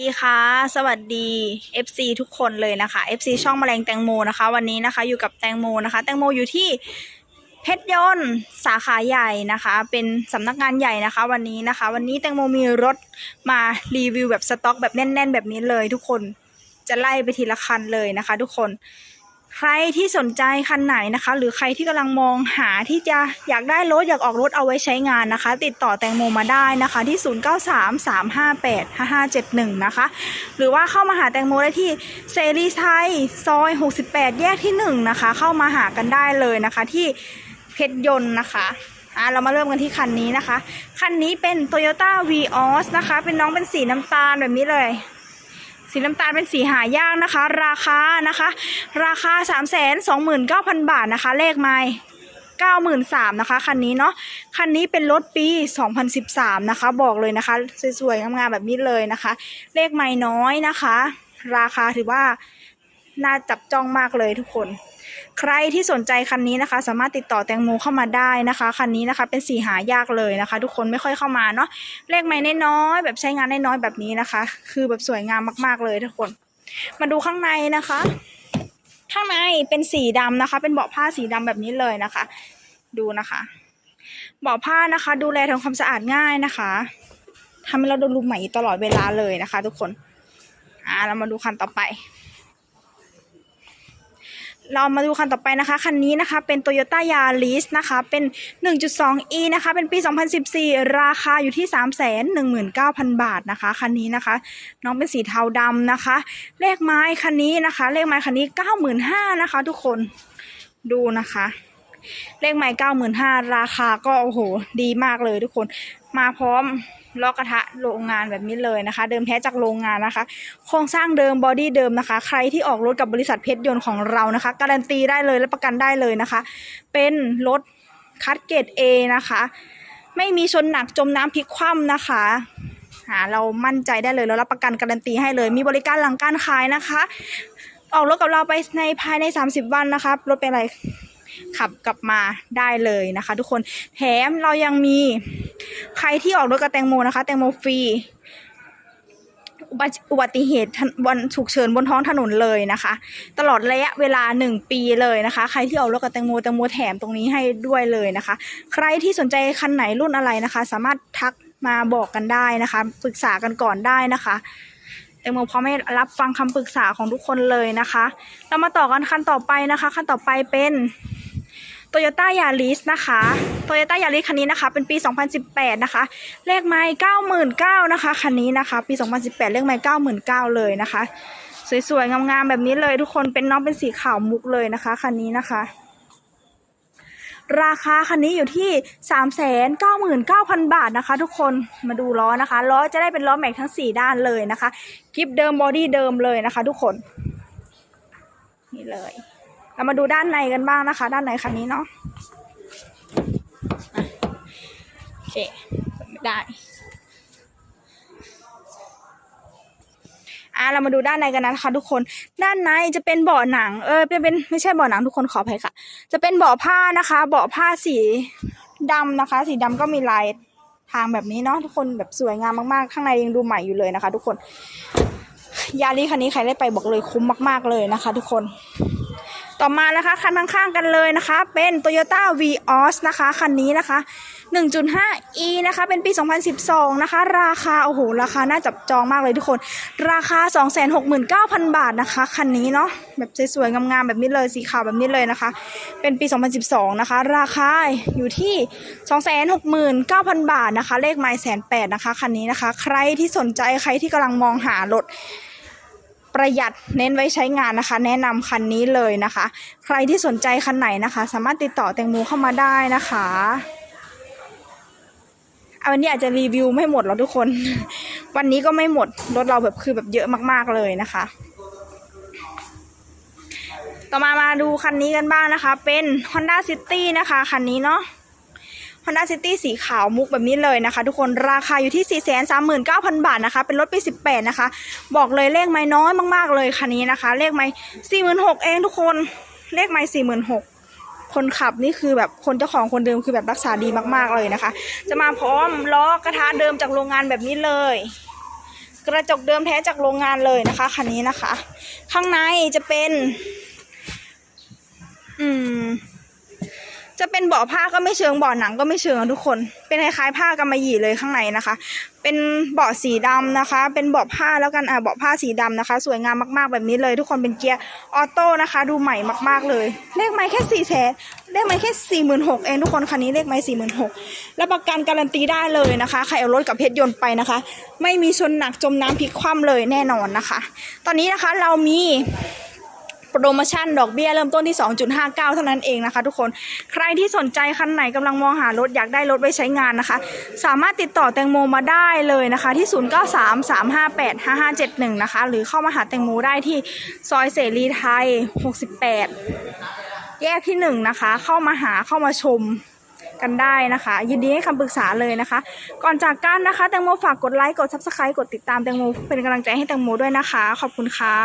ดีค่ะ สวัสดี FC ทุกคนเลยนะคะ FC ช่องแมลงแตงโมนะคะ วันนี้นะคะอยู่กับแตงโมนะคะ แตงโมอยู่ที่เพชรยนต์สาขาใหญ่นะคะ เป็นสำนักงานใหญ่นะคะ วันนี้นะคะ วันนี้แตงโมมีรถมารีวิวแบบสต็อกแบบแน่น ๆ แบบนี้เลยทุกคนจะไล่ไปทีละคันเลยนะคะ ทุกคน ใครที่สนใจคันไหนนะคะ หรือใครที่กำลังมองหาที่จะอยากได้รถอยากออกรถเอาไว้ใช้งานนะคะ ติดต่อแตงโมมาได้นะคะที่ 0933585571 นะคะ หรือว่าเข้ามาหาแตงโมได้ที่เซรีไทยซอย 68 แยกที่ 1 นะคะ เข้ามาหากันได้เลยนะคะ ที่เพชรยนต์นะคะอะเรามาเริ่มกันที่คันนี้นะคะ คันนี้เป็น Toyota Vios นะคะ เป็นน้องเป็นสีน้ำตาลแบบนี้เลย สีน้ำตาลเป็นสีหายากนะคะ ราคานะคะ ราคา 3 2 9 0 0 0 บาทนะคะ เลขไม้93,000นะคะคันนี้เนาะคันนี้เป็นรถปี 2013 นะคะ บอกเลยนะคะ สวยๆงามๆแบบนี้เลยนะคะ เลขไม่น้อยนะคะ ราคาถือว่า น่าจับจ้องมากเลยทุกคน ใครที่สนใจคันนี้นะคะ สามารถติดต่อแตงโมเข้ามาได้นะคะ คันนี้นะคะเป็นสีหายากเลยนะคะ ทุกคนไม่ค่อยเข้ามาเนาะเลขไม่น้อยแบบใช้งานน้อยแบบนี้นะคะ คือแบบสวยงามมากๆเลยทุกคน มาดูข้างในนะคะ ข้างในเป็นสีดำนะคะ เป็นเบาะผ้าสีดำแบบนี้เลยนะคะ ดูนะคะเบาะผ้านะคะ ดูแลทำความสะอาดง่ายนะคะทำให้เราดูรูใหม่ตลอดเวลาเลยนะคะ ทุกคนอ่าเรามาดูคันต่อไป เรามาดูคันต่อไปนะคะ คันนี้นะคะเป็น Toyota Yaris นะคะ เป็น 1.2e นะคะ เป็นปี 2014 ราคาอยู่ที่ 319,000 บาทนะคะ คันนี้นะคะ น้องเป็นสีเทาดำนะคะ เลขไม้คันนี้นะคะ เลขไม้คันนี้ 95,000นะคะ ทุกคนดูนะคะ เลขไม้95,000ราคาก็โอ้โหดีมากเลยทุกคนมาพร้อมล้อกระทะโรงงานแบบนี้เลยนะคะ เดิมแท้จากโรงงานนะคะ โครงสร้างเดิมบอดี้เดิมนะคะ ใครที่ออกรถกับบริษัทเพชรยนต์ของเรานะคะ การันตีได้เลยและประกันได้เลยนะคะ เป็นรถคัดเกรด A นะคะ ไม่มีชนหนักจมน้ำพลิกคว่ำนะคะหาเรามั่นใจได้เลยแล้วรับประกันการันตีให้เลย มีบริการหลังการขายนะคะ ออกรถกับเราไปในภายใน 30 วันนะคะรถเป็นอะไร ขับกลับมาได้เลยนะคะ ทุกคนแถมเรายังมีใครที่ออกรถกับแตงโมนะคะ แตงโมฟรีอุบัติเหตุบนฉุกเฉินบนท้องถนนเลยนะคะ ตลอดระยะเวลาหนึ่งปีเลยนะคะ ใครที่ออกรถกับแตงโมแตงโมแถมตรงนี้ให้ด้วยเลยนะคะ ใครที่สนใจคันไหนรุ่นอะไรนะคะ สามารถทักมาบอกกันได้นะคะปรึกษากันก่อนได้นะคะแตงโมพร้อมให้รับฟังคำปรึกษาของทุกคนเลยนะคะ เรามาต่อกันคันต่อไปนะคะ คันต่อไปเป็น โตโยต้ายาริสนะคะโตโยต้ายาริสคันนี้นะคะ เป็นปี 2018 นะคะ เลขไม้99,000นะคะ คันนี้นะคะ ปี 2018 เลขไม้99,000เลยนะคะ สวยๆ งามๆ แบบนี้เลยทุกคน เป็นน้องเป็นสีขาวมุกเลยนะคะ คันนี้นะคะ ราคาคันนี้อยู่ที่ 399,000 บาทนะคะ ทุกคน มาดูล้อนะคะ ล้อจะได้เป็นล้อแม็กทั้ง 4 ด้านเลยนะคะคลิปเดิมบอดี้เดิมเลยนะคะ ทุกคน นี่เลย เรามาดูด้านในกันบ้างนะคะ ด้านในคันนี้เนาะอะโอเคเปิดไม่ได้อะเรามาดูด้านในกันนะคะ ทุกคนด้านในจะเป็นเบาะหนัง เออเป็นเป็นไม่ใช่เบาะหนังทุกคนขออภัยค่ะ จะเป็นเบาะผ้านะคะเบาะผ้าสีดำนะคะ สีดำก็มีลายทางแบบนี้เนาะทุกคนแบบสวยงามมากๆ ข้างในยังดูใหม่อยู่เลยนะคะ ทุกคนยาริคันนี้ใครได้ไปบอกเลยคุ้มมาก ๆเลยนะคะ ทุกคน ต่อมานะคะคันข้างๆกันเลยนะคะ เป็น Toyota Vios นะคะคันนี้นะคะ 1.5e นะคะ เป็นปี 2012 นะคะ ราคา โอ้โห ราคาน่าจับจองมากเลยทุกคน ราคา 269,000 บาทนะคะคันนี้เนาะแบบสวยๆงามๆแบบนี้เลยสีขาวแบบนี้เลยนะคะ เป็นปี 2012 นะคะ ราคาอยู่ที่ 269,000 บาทนะคะ เลขไมล์แสนแปดนะคะคันนี้นะคะ ใครที่สนใจใครที่กำลังมองหารถ ประหยัดเน้นไว้ใช้งานนะคะ แนะนำคันนี้เลยนะคะ ใครที่สนใจคันไหนนะคะ สามารถติดต่อแตงโมเข้ามาได้นะคะเอาวันนี้อาจจะรีวิวไม่หมดแล้วทุกคน วันนี้ก็ไม่หมดรถเราแบบคือแบบเยอะมากๆเลยนะคะ ต่อมามาดูคันนี้กันบ้างนะคะ เป็น Honda City นะคะ คันนี้เนาะ Honda City สีขาวมุกแบบนี้เลยนะคะ ทุกคนราคาอยู่ที่ 439,000 บาทนะคะ เป็นรถปี 18 นะคะ บอกเลยเลขไม่น้อยมาก ๆ เลยคันนี้นะคะ เลขไม่46,000เองทุกคนเลขไม่46,000คนขับนี่คือแบบคนเจ้าของคนเดิมคือแบบรักษาดีมากๆเลยนะคะ จะมาพร้อมล้อกระทะเดิมจากโรงงานแบบนี้เลย กระจกเดิมแท้จากโรงงานเลยนะคะคันนี้นะคะ ข้างในจะเป็น อืม จะเป็นเบาะผ้าก็ไม่เชิงเบาะหนังก็ไม่เชิงทุกคน เป็นคล้ายๆผ้ากำมะหยี่เลยข้างในนะคะ เป็นเบาะสีดำนะคะ เป็นเบาะผ้าแล้วกันอะเบาะผ้าสีดำนะคะ สวยงามมากๆแบบนี้เลย ทุกคนเป็นเกียร์ออโต้นะคะ ดูใหม่มากๆเลย เลขไม้แค่สี่แสนเลขไม้แค่สี่หมื่นหกเองทุกคนคันนี้เลขไม้สี่หมื่นหกแล้วประกันการันตีได้เลยนะคะใครเอารถกับเพชรยนต์ไปนะคะ ไม่มีชนหนักจมน้ำพลิกคว่ำเลยแน่นอนนะคะ ตอนนี้นะคะเรามี โปรโมชั่นดอกเบี้ยเริ่มต้นที่ 2.59 เท่านั้นเองนะคะ ทุกคน ใครที่สนใจคันไหนกำลังมองหารถอยากได้รถไว้ใช้งานนะคะ สามารถติดต่อแตงโมมาได้เลยนะคะที่ 0933585571 นะคะ หรือเข้ามาหาแตงโมได้ที่ซอยเสรีไทย 68 แยกที่ 1 นะคะ เข้ามาหาเข้ามาชมกันได้นะคะ ยินดีให้คำปรึกษาเลยนะคะ ก่อนจากกันนะคะแตงโมฝากกดไลค์กด Subscribe กดติดตามแตงโมเป็นกำลังใจให้แตงโมด้วยนะคะ ขอบคุณค่ะ